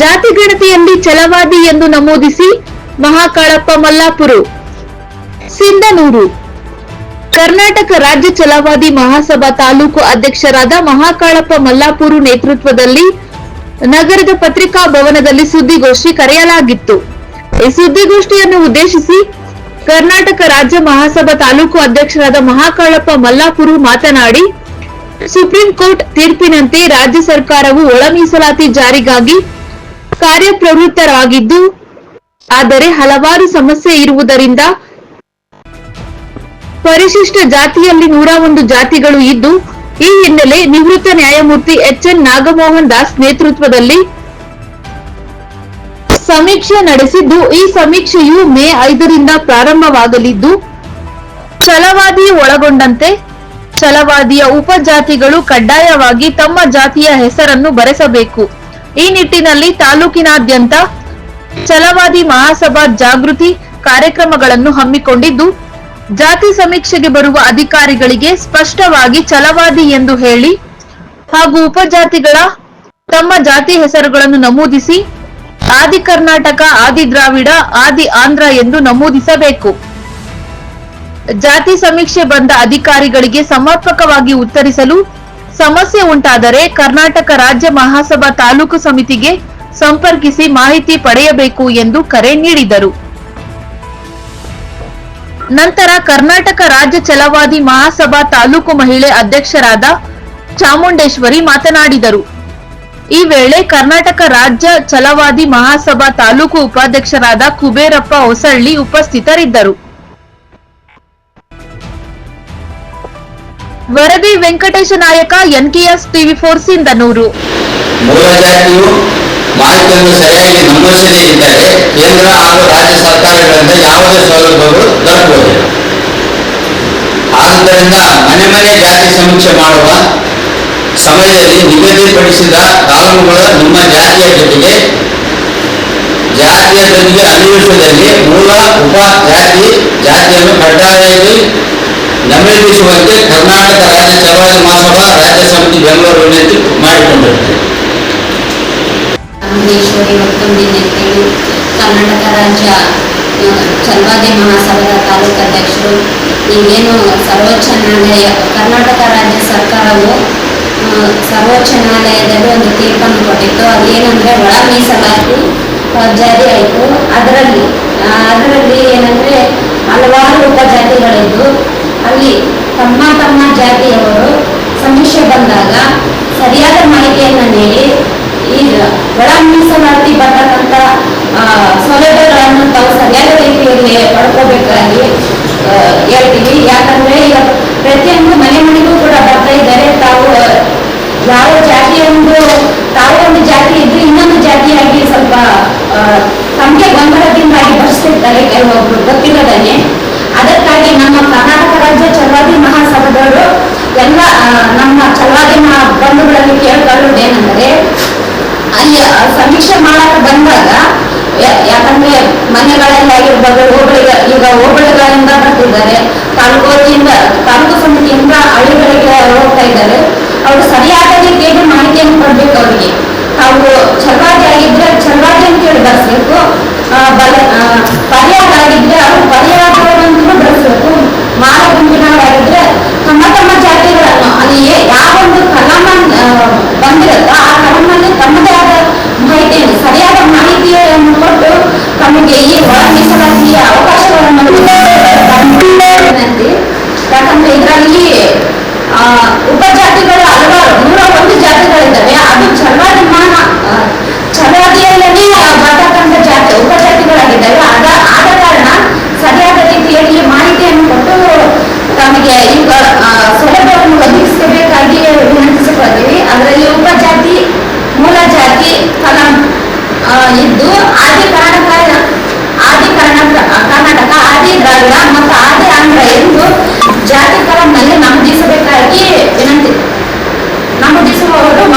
ಜಾತಿ ಗಣತಿಯಲ್ಲಿ ಛಲವಾದಿ ಎಂದು ನಮೂದಿಸಿ ಮಹಾಕಾಳಪ್ಪ ಮಲ್ಲಾಪುರು, ಸಿಂಧನೂರು. ಕರ್ನಾಟಕ ರಾಜ್ಯ ಛಲವಾದಿ ಮಹಾಸಭಾ ತಾಲೂಕು ಅಧ್ಯಕ್ಷರಾದ ಮಹಾಕಾಳಪ್ಪ ಮಲ್ಲಾಪುರು ನೇತೃತ್ವದಲ್ಲಿ ನಗರದ ಪತ್ರಿಕಾ ಭವನದಲ್ಲಿ ಸುದ್ದಿಗೋಷ್ಠಿ ಕರೆಯಲಾಗಿತ್ತು. ಈ ಸುದ್ದಿಗೋಷ್ಠಿಯನ್ನು ಉದ್ದೇಶಿಸಿ ಕರ್ನಾಟಕ ರಾಜ್ಯ ಮಹಾಸಭಾ ತಾಲೂಕು ಅಧ್ಯಕ್ಷರಾದ ಮಹಾಕಾಳಪ್ಪ ಮಲ್ಲಾಪುರು ಮಾತನಾಡಿ, ಸುಪ್ರೀಂ ಕೋರ್ಟ್ ತೀರ್ಪಿನಂತೆ ರಾಜ್ಯ ಸರ್ಕಾರವು ಒಳ ಮೀಸಲಾತಿ ಜಾರಿಗಾಗಿ ಕಾರ್ಯಪ್ರವೃತ್ತರಾಗಿದ್ದು, ಆದರೆ ಹಲವಾರು ಸಮಸ್ಯೆ ಇರುವುದರಿಂದ ಪರಿಶಿಷ್ಟ ಜಾತಿಯಲ್ಲಿ ನೂರ ಒಂದು ಜಾತಿಗಳು ಇದ್ದು, ಈ ಹಿನ್ನೆಲೆ ನಿವೃತ್ತ ನ್ಯಾಯಮೂರ್ತಿ ಎಚ್ ಎನ್ ನಾಗಮೋಹನ್ ದಾಸ್ ನೇತೃತ್ವದಲ್ಲಿ ಸಮೀಕ್ಷೆ ನಡೆಸಿದ್ದು, ಈ ಸಮೀಕ್ಷೆಯು ಮೇ ಐದರಿಂದ ಪ್ರಾರಂಭವಾಗಲಿದ್ದು, ಛಲವಾದಿ ಒಳಗೊಂಡಂತೆ ಛಲವಾದಿಯ ಉಪಜಾತಿಗಳು ಕಡ್ಡಾಯವಾಗಿ ತಮ್ಮ ಜಾತಿಯ ಹೆಸರನ್ನು ಬರೆಸಬೇಕು. ಈ ನಿಟ್ಟಿನಲ್ಲಿ ತಾಲೂಕಿನಾದ್ಯಂತ ಛಲವಾದಿ ಮಹಾಸಭಾ ಜಾಗೃತಿ ಕಾರ್ಯಕ್ರಮಗಳನ್ನು ಹಮ್ಮಿಕೊಂಡಿದ್ದು, ಜಾತಿ ಸಮೀಕ್ಷೆಗೆ ಬರುವ ಅಧಿಕಾರಿಗಳಿಗೆ ಸ್ಪಷ್ಟವಾಗಿ ಛಲವಾದಿ ಎಂದು ಹೇಳಿ ಹಾಗೂ ಉಪಜಾತಿಗಳ ತಮ್ಮ ಜಾತಿ ಹೆಸರುಗಳನ್ನು ನಮೂದಿಸಿ, ಆದಿ ಕರ್ನಾಟಕ, ಆದಿ ದ್ರಾವಿಡ, ಆದಿ ಆಂಧ್ರ ಎಂದು ನಮೂದಿಸಬೇಕು. ಜಾತಿ ಸಮೀಕ್ಷೆ ಬಂದ ಅಧಿಕಾರಿಗಳಿಗೆ ಸಮರ್ಪಕವಾಗಿ ಉತ್ತರಿಸಲು ಸಮಸ್ಯೆ ಉಂಟಾದರೆ ಕರ್ನಾಟಕ ರಾಜ್ಯ ಮಹಾಸಭಾ ತಾಲೂಕು ಸಮಿತಿಗೆ ಸಂಪರ್ಕಿಸಿ ಮಾಹಿತಿ ಪಡೆಯಬೇಕು ಎಂದು ಕರೆ ನೀಡಿದರು. ನಂತರ ಕರ್ನಾಟಕ ರಾಜ್ಯ ಛಲವಾದಿ ಮಹಾಸಭಾ ತಾಲೂಕು ಮಹಿಳೆ ಅಧ್ಯಕ್ಷರಾದ ಚಾಮುಂಡೇಶ್ವರಿ ಮಾತನಾಡಿದರು. ಈ ವೇಳೆ ಕರ್ನಾಟಕ ರಾಜ್ಯ ಛಲವಾದಿ ಮಹಾಸಭಾ ತಾಲೂಕು ಉಪಾಧ್ಯಕ್ಷರಾದ ಕುಬೇರಪ್ಪ ಹೊಸಳ್ಳಿ ಉಪಸ್ಥಿತರಿದ್ದರು. ವರದಿ ವೆಂಕಟೇಶ ನಾಯಕ, ಎನ್ಕೆಎಸ್ ಟಿವಿ ಫೋರ್ ಸಿಂಧನೂರು ಮಾಹಿತಿಯನ್ನು ಸರಿಯಾಗಿ ನಮೂದಿಸದೇ ಇದ್ದರೆ ಕೇಂದ್ರ ಹಾಗೂ ರಾಜ್ಯ ಸರ್ಕಾರಗಳಿಂದ ಯಾವುದೇ ಸೌಲಭ್ಯಗಳು ದೊರಕುವುದಿಲ್ಲ. ಆದ್ದರಿಂದ ಮನೆ ಮನೆ ಜಾತಿ ಸಮೀಕ್ಷೆ ಮಾಡುವ ಸಮಯದಲ್ಲಿ ನಿಗದಿಪಡಿಸಿದ ಕಾನೂನುಗಳ ನಿಮ್ಮ ಜಾತಿಯ ಜೊತೆಗೆ ಜಾತಿಯ ಜೊತೆಗೆ ಅನ್ವಯಿಸುವುದರಲ್ಲಿ ಮೂಲ ಉಪ ಜಾತಿ ಜಾತಿಯನ್ನು ಕಡ್ಡಾಯವಾಗಿ ನಮೂದಿಸುವಂತೆ ಕರ್ನಾಟಕ ರಾಜ್ಯ ಚಲವಾದಿ ಮಹಾಸಭಾ ರಾಜ್ಯ ಸಮಿತಿ ಬೆಂಗಳೂರು ವಿನಂತಿ ಮಾಡಿಕೊಂಡಿರುತ್ತದೆ ಕರ್ನಾಟಕ ರಾಜ್ಯ ಆ, ಛಲವಾದಿ ಮಹಾಸಭಾದ ತಾಲೂಕು ಅಧ್ಯಕ್ಷರು ಈಗೇನು ಸರ್ವೋಚ್ಚ ನ್ಯಾಯಾಲಯ ಕರ್ನಾಟಕ ರಾಜ್ಯ ಸರ್ಕಾರವು ಸರ್ವೋಚ್ಚ ನ್ಯಾಯಾಲಯದಲ್ಲಿ ಒಂದು ತೀರ್ಪನ್ನು ಕೊಟ್ಟಿತ್ತು. ಅದೇನಂದ್ರೆ ಒಳ ಮೀಸಲಾತಿ ಜಾರಿ ಆಯಿತು. ಅದರಲ್ಲಿ ಅದರಲ್ಲಿ ಏನಂದ್ರೆ ಹಲವಾರು ಉಪಜಾತಿಗಳಿದ್ದು. ಅಲ್ಲಿ ತಮ್ಮ ತಮ್ಮ ಜಾತಿಯವರು ಸಮೀಕ್ಷೆ ಬಂದಾಗ ಸರಿಯಾದ ಮಾಹಿತಿಯನ್ನು ನೀಡಿ, ಈ ಒಳ ಮೀಸಲಾತಿ ಬರ್ತಕ್ಕಂಥ ಸೌಲಭ್ಯಗಳನ್ನು ತಾವು ಸರಿಯಾದ ರೀತಿಯಲ್ಲಿ ಪಡ್ಕೋಬೇಕಾಗಿ ಹೇಳ್ತೀವಿ. ಯಾಕಂದ್ರೆ ಈಗ ಪ್ರತಿಯೊಂದು ಮನೆ ಮನೆಗೂ ಕೂಡ ಬರ್ತಾ ಇದ್ದಾರೆ. ತಾವು ಯಾವ ಜಾತಿಯೊಂದು ತಾವು ಒಂದು ಜಾತಿ ಇದ್ರೆ ಇನ್ನೊಂದು ಜಾತಿಯಾಗಿ ಸ್ವಲ್ಪ ತಮಗೆ ಗೊಂದಲದಿಂದಾಗಿ ಬರ್ಸ್ತಿರ್ತಾರೆ ಕೆಲವೊಬ್ರು ಗೊತ್ತಿಲ್ಲದೇನೆ ಅದಕ್ಕಾಗಿ ರಾಜ್ಯ ಚಲವಾದಿ ಮಹಾಸಭಾದವರು ಎಲ್ಲ ನಮ್ಮ ಚಲವಾದಿ ಮಹಾ ಬಂಧುಗಳಲ್ಲಿ ಕೇಳ್ಕೊಳ್ಳೋದೇನೆಂದರೆ ಅಲ್ಲಿ ಸಮೀಕ್ಷೆ ಮಾಡಕ್ಕೆ ಬಂದಾಗ ಯಾಕಂದ್ರೆ ಮನೆಗಳಲ್ಲಿ ಆಗಿರ್ಬೋದು ಹೋಬಳಿಗ ಈಗ ಹೋಬಳಿಗಳಿಂದ ಬರ್ತಿದ್ದಾರೆ ತಾಲೂಕಿಂದ ತಾಲೂಕು ಸಮಿತಿಯಿಂದ ಹಳ್ಳಿಗಳಿಗೆ ಹೋಗ್ತಾ ಇದ್ದಾರೆ. ಅವರು ಸರಿಯಾದ ರೀತಿಯಲ್ಲಿ ಮಾಹಿತಿಯನ್ನು ಕೊಡ್ಬೇಕು ಅವರಿಗೆ. ತಾವು ಚಲವಾದಿ ಆಗಿದ್ರೆ ಚಲವಾದಿ ಅಂತ ಹೇಳಿ ಬರ್ಸ್ಬೇಕು. ಬಲ ಆ, ಪರ್ಯಾಯವಾಗಿದ್ರೆ ಅವರು ಬೆಳೆಸ್ಬೇಕು ಮಾಲ ಗುಂಪಿನವರಾಗಿದ್ರೆ ತಮ್ಮ ತಮ್ಮ ಜಾತಿಗಳನ್ನು, ಅಲ್ಲಿ ಯಾವ ಯಾವೊಂದು ಕಲಮ ಬಂದಿರುತ್ತೋ ಆ ಕಲಮಲ್ಲಿ ತಮ್ಮದೇ ಆದ ಮಾಹಿತಿಯನ್ನು, ಸರಿಯಾದ ಮಾಹಿತಿಯನ್ನು ಕೊಟ್ಟು ತಮಗೆ ಈ ಒಳ ಮೀಸಲಾತಿಯ ಅವಕಾಶಗಳನ್ನು ವಿನಂತಿ ಯಾಕಂದ್ರೆ ಇದರಲ್ಲಿ ಉಪಜಾತಿಗಳು ಹಲವಾರು, ನೂರ ಒಂದು ಜಾತಿಗಳಿದ್ದಾವೆ. ಅದು ಚಲವಾದಿ ಎಂದು ಜಾತಿ ಕಾಲಂನಲ್ಲಿ ನಮೂದಿಸಬೇಕಾಗಿ ವಿನಂತಿ. ನಮೂದಿಸುವವರು